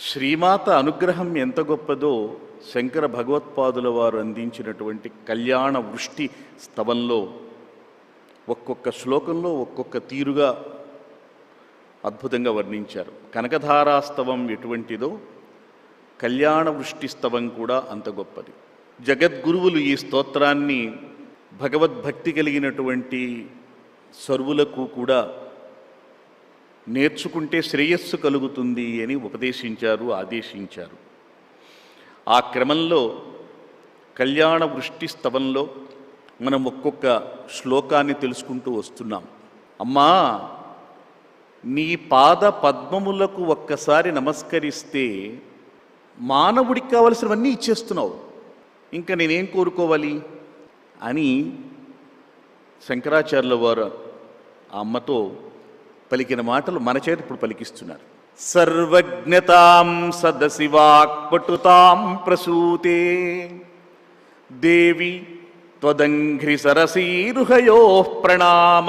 శ్రీమాత అనుగ్రహం ఎంత గొప్పదో శంకర భగవత్పాదుల వారు అందించినటువంటి కళ్యాణ వృష్టి స్తవంలో ఒక్కొక్క శ్లోకంలో ఒక్కొక్క తీరుగా అద్భుతంగా వర్ణించారు. కనకధారాస్తవం ఎటువంటిదో కళ్యాణ వృష్టి స్తవం కూడా అంత గొప్పది. జగద్గురువులు ఈ స్తోత్రాన్ని భగవద్భక్తి కలిగినటువంటి సర్వులకు కూడా నేర్చుకుంటే శ్రేయస్సు కలుగుతుంది అని ఉపదేశించారు ఆదేశించారు. ఆ క్రమంలో కళ్యాణ వృష్టి స్తవంలో మనం ఒక్కొక్క శ్లోకాన్ని తెలుసుకుంటూ వస్తున్నాం. అమ్మా నీ పాద పద్మములకు ఒక్కసారి నమస్కరిస్తే మానవుడికి కావలసినవన్నీ ఇచ్చేస్తున్నావు. ఇంకా నేనేం కోరుకోవాలి? అని శంకరాచార్యుల వారు ఆ అమ్మతో పలికిన మాటలు మన చేత ఇప్పుడు పలికిస్తున్నారు. సర్వజ్ఞతాం సదశివాక్పటుతాం ప్రసూతే. దేవి త్వదంఘ్రి సరసీరుహయో ప్రణామ.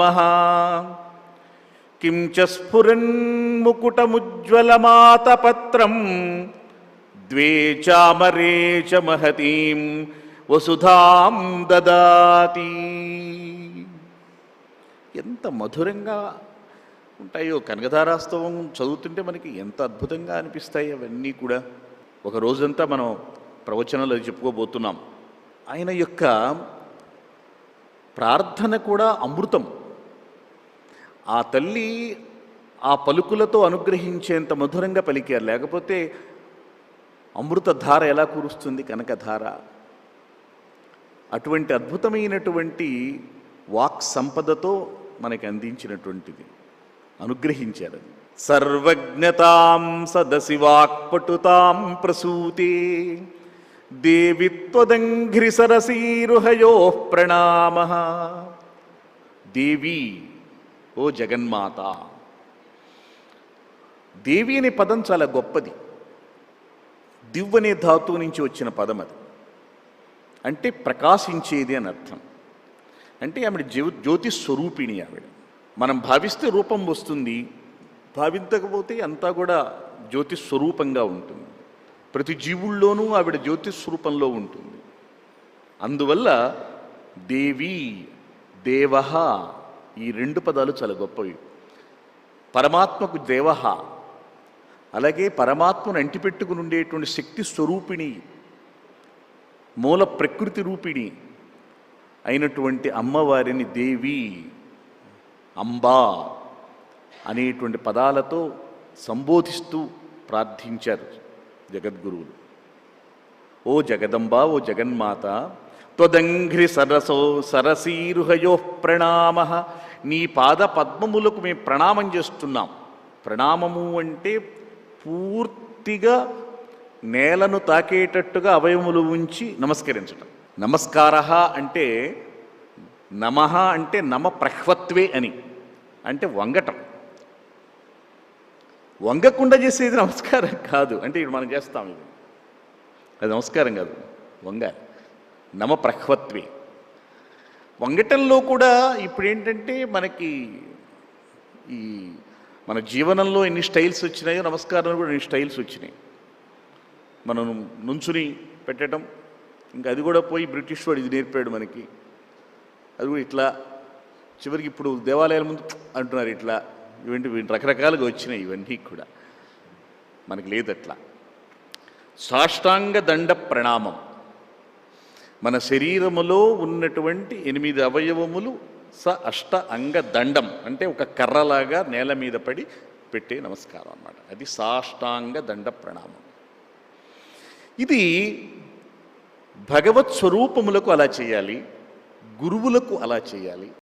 కిం చ స్ఫురన్ముకుటముజ్వలమాతపత్రం. ద్వే చామరే చ మహతీం వసుధాం దదాతి. ఎంత మధురంగా ఉంటాయో? కనకధారాస్తవం చదువుతుంటే మనకి ఎంత అద్భుతంగా అనిపిస్తాయి అవన్నీ కూడా. ఒక రోజంతా మనం ప్రవచనాలు అది చెప్పుకోబోతున్నాం. ఆయన యొక్క ప్రార్థన కూడా అమృతం. ఆ తల్లి ఆ పలుకులతో అనుగ్రహించేంత మధురంగా పలికారు. లేకపోతే అమృత ధార ఎలా కురుస్తుంది? కనకధార. అటువంటి అద్భుతమైనటువంటి వాక్ సంపదతో మనకి అందించినటువంటిది. అనుగ్రహించారు. సర్వజ్ఞతాం సదసి వాక్పటుతాం ప్రసూతే. దేవి సరసీరుహయో ప్రణామ. దేవి ఓ జగన్మాత. దేవి అనే పదం చాలా గొప్పది. దివ్ అనే ధాతువు నుంచి వచ్చిన పదం అది అంటే ప్రకాశించేది అని అర్థం. అంటే ఆవిడ జ్యో జ్యోతి స్వరూపిణి ఆవిడ. మనం భావిస్తే రూపం వస్తుంది. భావించకపోతే అంతా కూడా జ్యోతి స్వరూపంగా ఉంటుంది. ప్రతి జీవుల్లోనూ ఆవిడ జ్యోతి స్వరూపంలో ఉంటుంది. అందువల్ల దేవి దేవ ఈ రెండు పదాలు చాలా గొప్పవి. పరమాత్మకు దేవ అలాగే పరమాత్మను అంటిపెట్టుకుని ఉండేటువంటి శక్తి స్వరూపిణి మూల ప్రకృతి రూపిణి అయినటువంటి అమ్మవారిని దేవి అంబా అనేటువంటి పదాలతో సంబోధిస్తూ ప్రార్థించారు జగద్గురువులు. ఓ జగదంబ ఓ జగన్మాత త్వదంఘ్రి సరసో సరసీరుహయో ప్రణామ. నీ పాద పద్మములకు మేము ప్రణామం చేస్తున్నాం. ప్రణామము అంటే పూర్తిగా నేలను తాకేటట్టుగా అవయములు ఉంచి నమస్కరించటం. నమస్కార అంటే నమ అంటే నమ ప్రహ్వత్వే అని. అంటే వంగటం. వంగకుండా చేసేది నమస్కారం కాదు. అంటే ఇప్పుడు మనం చేస్తాం ఇది. అది నమస్కారం కాదు. వంగ. నమ ప్రహ్వత్వే. వంగటంలో కూడా ఇప్పుడు ఏంటంటే మనకి ఈ మన జీవనంలో ఎన్ని స్టైల్స్ వచ్చినాయో నమస్కారంలో కూడా ఎన్ని స్టైల్స్ వచ్చినాయి. మనం నుంచుని పెట్టడం ఇంకా అది కూడా పోయి బ్రిటిష్ వాడు ఇది నేర్పాడు మనకి. అది కూడా ఇట్లా చివరికి ఇప్పుడు దేవాలయాల ముందు అంటున్నారు ఇట్లా ఇవంటి రకరకాలుగా వచ్చినాయి ఇవన్నీ కూడా. మనకి లేదు అట్లా. సాష్టాంగ దండ ప్రణామం. మన శరీరములో ఉన్నటువంటి ఎనిమిది అవయవములు స అష్ట అంగ దండం అంటే ఒక కర్రలాగా నేల మీద పడి పెట్టే నమస్కారం అన్నమాట. అది సాష్టాంగ దండ ప్రణామం. ఇది భగవత్ స్వరూపములకు అలా చేయాలి గురువులకు అలా చేయాలి